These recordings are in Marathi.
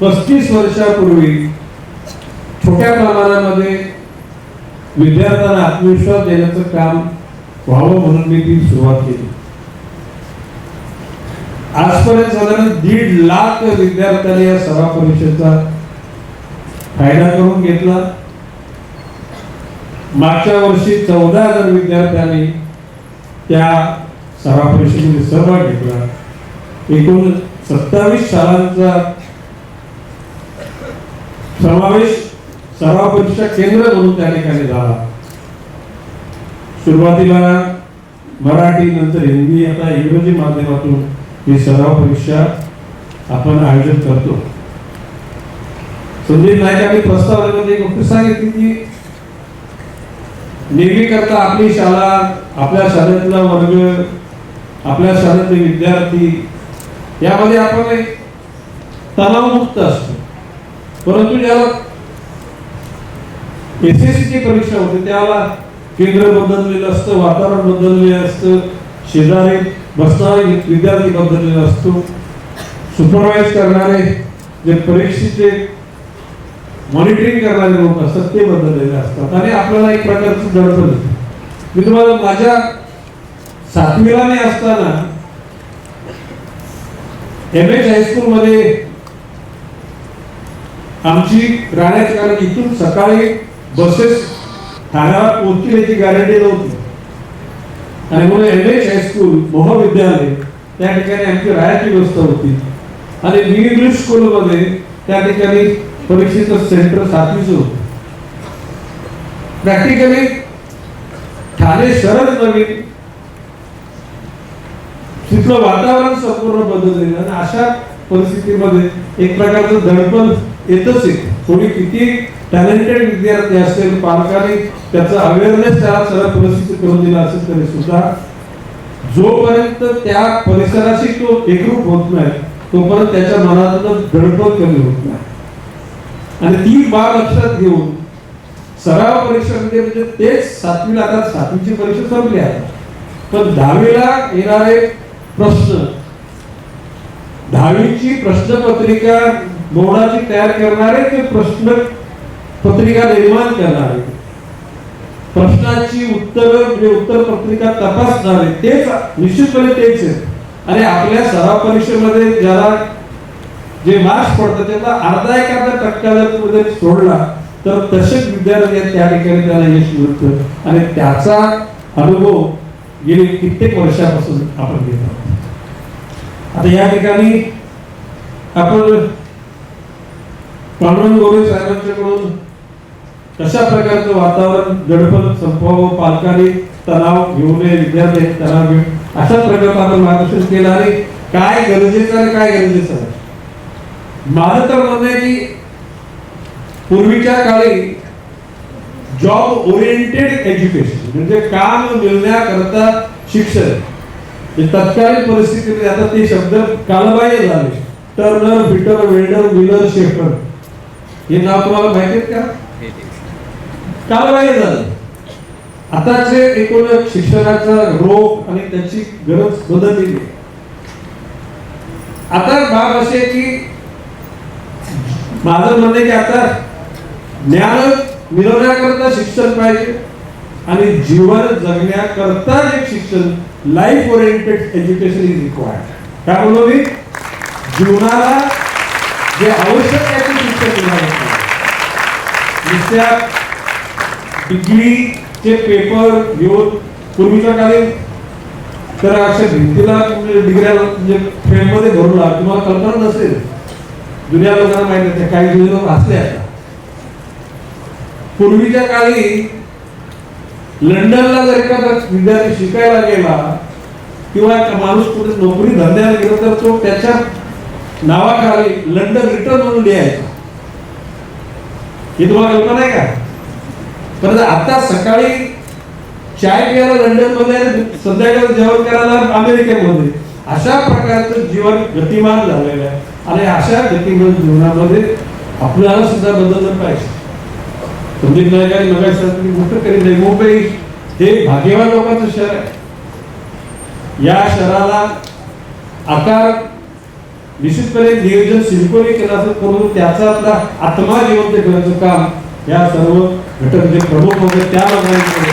पस्तीस वर्षापूर्वी छोट्या प्रमाणामध्ये विद्यार्थ्यांना आत्मविश्वास देण्याचं काम व्हावं म्हणून मी ती सुरुवात केली. आजपर्यंत साधारण दीड लाख विद्यार्थ्यांनी या सभा परीक्षेचा फायदा करून घेतला. मागच्या वर्षी चौदा हजार विद्यार्थ्यांनी त्या सभा परीक्षेमध्ये सहभाग घेतला. एकूण सत्तावीस शाळांचा समावेश सभा परीक्षा केंद्र म्हणून त्या ठिकाणी झाला. सुरुवातीला मराठी नंतर हिंदी आता इंग्रजी माध्यमातून ही सराव परीक्षा आपण आयोजित करतो. संदीप नाईकांनी प्रस्तावनेमध्ये एक गोष्ट सांगितली की नेहमी करता आपली शाळा आपल्या शाळेतला वर्ग आपल्या शाळेतले विद्यार्थी यामध्ये आपण एक तणावमुक्त असतो. परंतु ज्याला एस एस ची परीक्षा होते त्याला केंद्र बदललेलं असतं वातावरण बदललेलं असतं शेजारी बसणारे विद्यार्थी बदललेला असतो. सुपरवाइज करणारे जे परीक्षेचे मॉनिटरिंग करणारे लोक असतात ते बदललेले असतात. आणि आपल्याला एक प्रकारची दडपण येते मी तुम्हाला माझ्या सातवीला मी असताना एम एच हायस्कूल मध्ये आमची राहण्याची कारण इथून सकाळी बसेस ठाण्याला पोहोचतील याची गॅरंटी नव्हती. आणि म्हणून एम एच हायस्कूल महाविद्यालय त्या ठिकाणी आमची राहायची व्यवस्था होती. आणि मी इंग्लिश स्कूलमध्ये त्या ठिकाणी परीक्षेचं सेंटर सातवीचं होतं. प्रॅक्टिकली ठाणे शहरच नवीन. तिथलं वातावरण संपूर्ण बदललेलं आणि अशा परिस्थितीमध्ये एक प्रकारचं दडपण येतच आहे. कोणी किती टॅलेंटेड विद्यार्थी असेल पालकांनी त्याचा अवेअरनेस त्याला सगळ्या परिस्थिती करून दिला असेल तरी सुद्धा जोपर्यंत त्या परिसराशी तो एकरूप होत नाही तोपर्यंत त्याच्या मनातून दडपण कमी होत नाही. आणि ती बाब लक्षात घेऊन सराव परीक्षेमध्ये म्हणजे, म्हणजे तेच सातवीला आता सातवीची परीक्षा संपली आहे. पण दहावीला येणारे प्रश्न दहावीची प्रश्नपत्रिका बोर्डाची तयार करणारे ते प्रश्न पत्रिका निर्माण करणारे. प्रश्नाची उत्तर म्हणजे उत्तर पत्रिका तपासणारे तेच निश्चितपणे तेच आहेत. आणि आपल्या सराव परीक्षेमध्ये ज्याला जे मार्क्स पडतात त्याचा अर्धा एक अर्धा टक्का जर तो सोडला तर तसेच विद्यार्थी त्या ठिकाणी त्याला यश मिळतं. आणि त्याचा अनुभव गेली कित्येक वर्षापासून आपण घेत आहोत. आता या ठिकाणी आपण पांडुरंग गोरे साहेबांच्याकडून कशा प्रकारचं वातावरण गडबड संपवावं पालकांनी तणाव घेऊ नये विद्यार्थी तणाव घेऊ अशा प्रकारचं आपण मार्गदर्शन केलं आणि काय गरजेचं आणि काय गरजेचं आहे? माझं तर म्हणणं आहे की पूर्वीच्या काळी जॉब ओरिएंटेड एज्युकेशन म्हणजे काम मिळण्याकरता शिक्षण. हे तत्कालीन परिस्थितीमध्ये आता ते शब्द कालबाह्य झाले. Turner fitter welder wheeler shaper हे नाव तुम्हाला माहिती का का? कालबाह्य झालं. आताचे एकूण शिक्षणाचा रोग आणि त्याची गरज बदललेली आहे. आता बाब असे की माझं म्हणणं की आता ज्ञान मिळवण्याकरता शिक्षण पाहिजे आणि जीवन जगण्याकरता एक शिक्षण life oriented education is required काय म्हणलो मी जीवनाला जे आवश्यक आहे ते शिक्षण नुसत्या डिग्रीचे पेपर घेऊन पूर्वीच्या काळी तर अशा भिंतीला म्हणजे डिग्र्या म्हणजे फ्रेममध्ये भरून लावा तुम्हाला कल्पना नसेल. जुन्या लोकांना माहीत आहे काही जुने लोक असले आता. पूर्वीच्या काळी लंडनला जर एखादा विद्यार्थी शिकायला गेला किंवा एक माणूस कुठे नोकरी धंद्याला गेला तर तो त्याच्या नावाखाली लंडन रिटर्न म्हणून लिहायचा. हे तुम्हाला कल्पना आहे का? परंतु आता सकाळी चाय प्यायला लंडनमध्ये आणि संध्याकाळी जेवण करायला अमेरिकेमध्ये. अशा प्रकारचं जीवन गतिमान झालेलं आहे. आणि अशा गतिमान जीवनामध्ये आपल्याला सुद्धा बदललं पाहिजे. संदीप नायकांनी मगाशी गोष्ट करीत आहे? मुंबई हे भाग्यवान लोकांचं शहर आहे. या शहराला आकार निश्चितपणे नियोजन सिडकोने केलं असेल परंतु त्याचा आपला आत्मा जिवंत करण्याचं काम या सर्व घटक जे प्रमुख होते त्या लोकांनी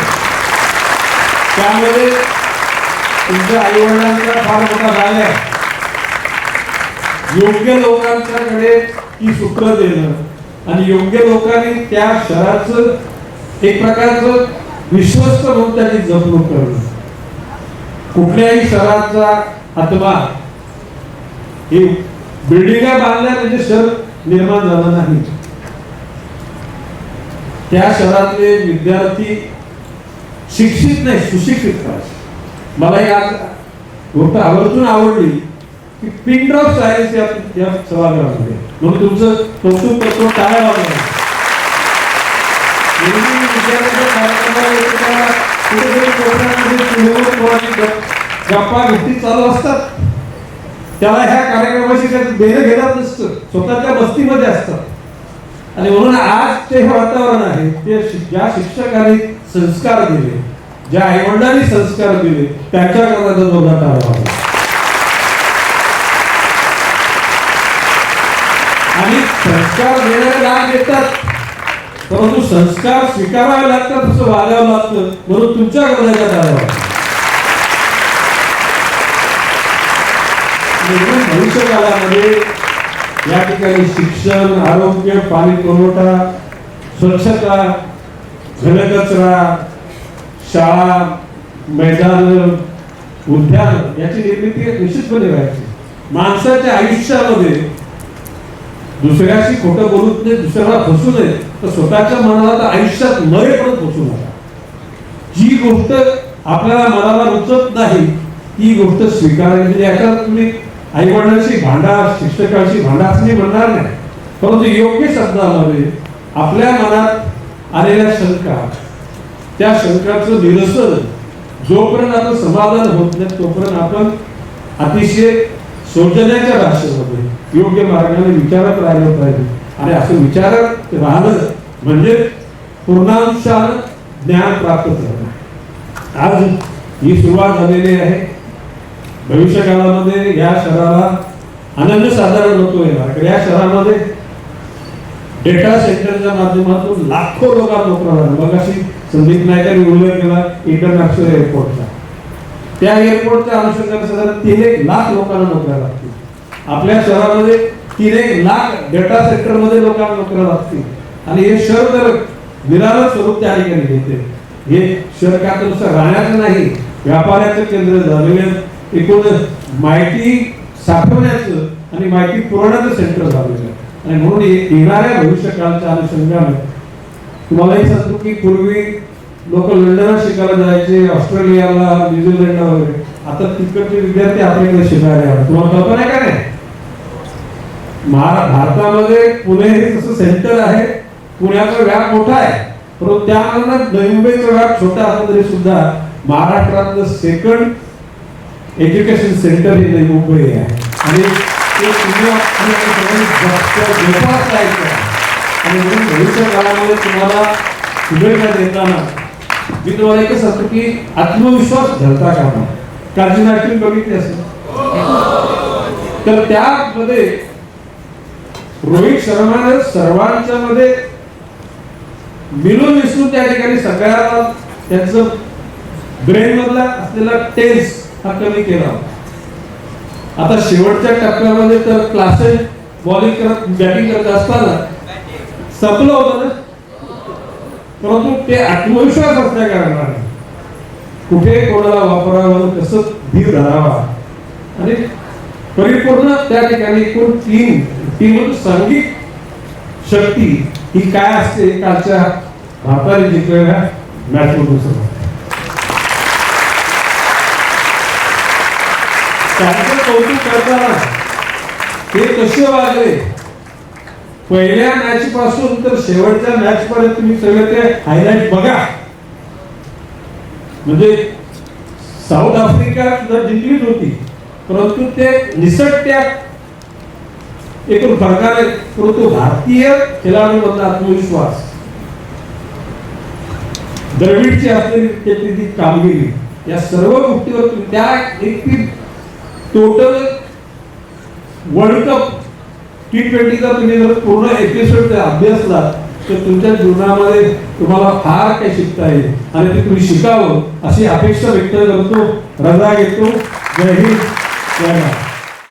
त्यामध्ये तुमच्या आई वडिलांचा फार मोठा भाग आहे. योग्य लोकांच्याकडे ती सूत्र देणं आणि योग्य लोकांनी त्या शहराचं एक प्रकारचं विश्वस्त म्हणून त्याची जपणूक करणं. कुठल्याही शहराचा आत्मा ही बिल्डिंगा बांधल्या म्हणजे शहर निर्माण झालं नाही. त्या शहरातले विद्यार्थी शिक्षित नाही सुशिक्षित पाहिजे मला ही आज गोष्ट आवर्जून आवडली की पिन ड्रॉप सायन्स या या सभागृहामध्ये. म्हणून तुमचं कौतुक करतो टाळ्या वाजवा. गप्पा गोष्टी चालू असतात. त्याला ह्या कार्यक्रमाशी त्याचं देणं घेणार नसतं. स्वतःच्या बस्तीमध्ये असतात आणि म्हणून आज ते हे वातावरण आहे ते ज्या शिक्षकांनी संस्कार दिले ज्या आईवडिलांनी संस्कार दिले त्यांच्याकरता जोरदार जोरात वाजवा. आणि संस्कार देणारे लाभ देतात परंतु संस्कार स्वीकारावे लागतात तसं वागावं लागतं. म्हणून तुमच्या गरजाच्या टाळावा म्हणून भविष्य काळामध्ये या ठिकाणी शिक्षण आरोग्य पाणी पुरवठा स्वच्छता घनकचरा शाळा मैदान उद्यान याची निर्मिती निश्चितपणे व्हायची. माणसाच्या आयुष्यामध्ये दुसऱ्याशी खोटं बोलून नये दुसऱ्याला फसू नये तर स्वतःच्या मनाला तर आयुष्यात मरेपर्यंत फसू नका. जी गोष्ट आपल्याला मनाला रुचत नाही ती गोष्ट स्वीकारायची म्हणजे याच्यात तुम्ही आई भांडार शिक्षकांशी भांडा मी म्हणणार नाही. परंतु योग्य शब्दामध्ये आपल्या मनात आलेल्या शंका त्या शंकाचं निरसन जोपर्यंत आपण समाधान होत नाही तोपर्यंत आपण अतिशय शोधण्याच्या भाषेमध्ये योग्य मार्गाने विचारत राहिलं पाहिजे. आणि असं विचारत राहणं म्हणजे पूर्णांशानं ज्ञान प्राप्त करणं. आज ही सुरुवात झालेली आहे. भविष्य काळामध्ये या शहराला आनंद साधारण होतो येणार कारण या शहरामध्ये डेटा सेंटरच्या माध्यमातून लाखो लोकांना नोकऱ्या मग अशी संदीप नायकांनी उल्लेख केला इंटरनॅशनल एअरपोर्टचा त्या एअरपोर्टच्या अनुषंगाने साधारण तीन एक लाख लोकांना नोकऱ्या लागतील. आपल्या शहरामध्ये तीन एक लाख डेटा सेक्टरमध्ये लोकांना नोकऱ्या लागतील. आणि हे शहर तर निराळं स्वरूप त्या ठिकाणी घेते. हे शहर काय तर नुसतं राहण्याचं नाही व्यापाराचं केंद्र झालेले एकूणच माहिती साठवण्याचं आणि माहिती पुरवण्याचं सेंटर झालेलं आहे. आणि म्हणून येणाऱ्या भविष्यकाळाच्या अनुषंगाने तुम्हालाही सांगतो की पूर्वी लोक लंडनला शिकायला जायचे ऑस्ट्रेलियाला न्यूझीलंडला वगैरे. आता तिकडचे विद्यार्थी आपल्याकडे शिकायला आहे तुम्हाला कल्पना आहे का नाही? महारा- भारतामध्ये पुणे हे जसं सेंटर आहे. पुण्याचा व्याप मोठा आहे. परंतु त्यानंतर मुंबईचा व्याप छोटा असला तरी सुद्धा महाराष्ट्रातलं सेकंड एज्युकेशन सेंटर हे मुंबई आहे. आणि ते जोपासायचं आणि म्हणून भविष्य काळामध्ये तुम्हाला शुभेच्छा देताना मी तुम्हाला एकच सांगतो की आत्मविश्वास धरता कामा. काळजी नाटक बघितली असेल? तर त्यामध्ये रोहित शर्माने सर्वांच्या मध्ये मिळून मिसळून त्या ठिकाणी सगळ्यांना त्यांचं ब्रेन मधला असलेला टेन्स हा कमी केला. आता शेवटच्या टप्प्यामध्ये तर क्लासेस बॉलिंग करत बॅटिंग करत असताना संपलं होतं ना? परंतु ते आत्मविश्वास असल्या कारणाने कुठे कोणाला वापरावं कसं धीर धरावा? आणि परिपूर्ण त्या ठिकाणी एकूण टीम टीम सांघिक शक्ती ही काय असते? कालच्या भारताने जिंकलेल्या मॅच मधून समजते त्यांचं कौतुक करताना ते कसे वागले? पहिल्या मॅच पासून तर शेवटच्या मॅच पर्यंत तुम्ही सगळे ते हायलाइट बघा. म्हणजे साऊथ आफ्रिका सुद्धा जिंकलीच होती परंतु ते निसटत्या एकूण फरकाने परंतु भारतीय खेळाडूंमधला आत्मविश्वास द्रविडची असलेली त्याची ती कामगिरी या सर्व गोष्टीवर त्या एक टोटल वर्ल्ड कप टी ट्वेंटीचा तुम्ही जर पूर्ण एपिसोड अभ्यासला तर तुमच्या जीवनामध्ये तुम्हाला फार काही शिकता येईल. आणि ते तुम्ही शिकावं अशी अपेक्षा व्यक्त करतो. रजा घेतो. जय हिंद. जय महाराष्ट्र.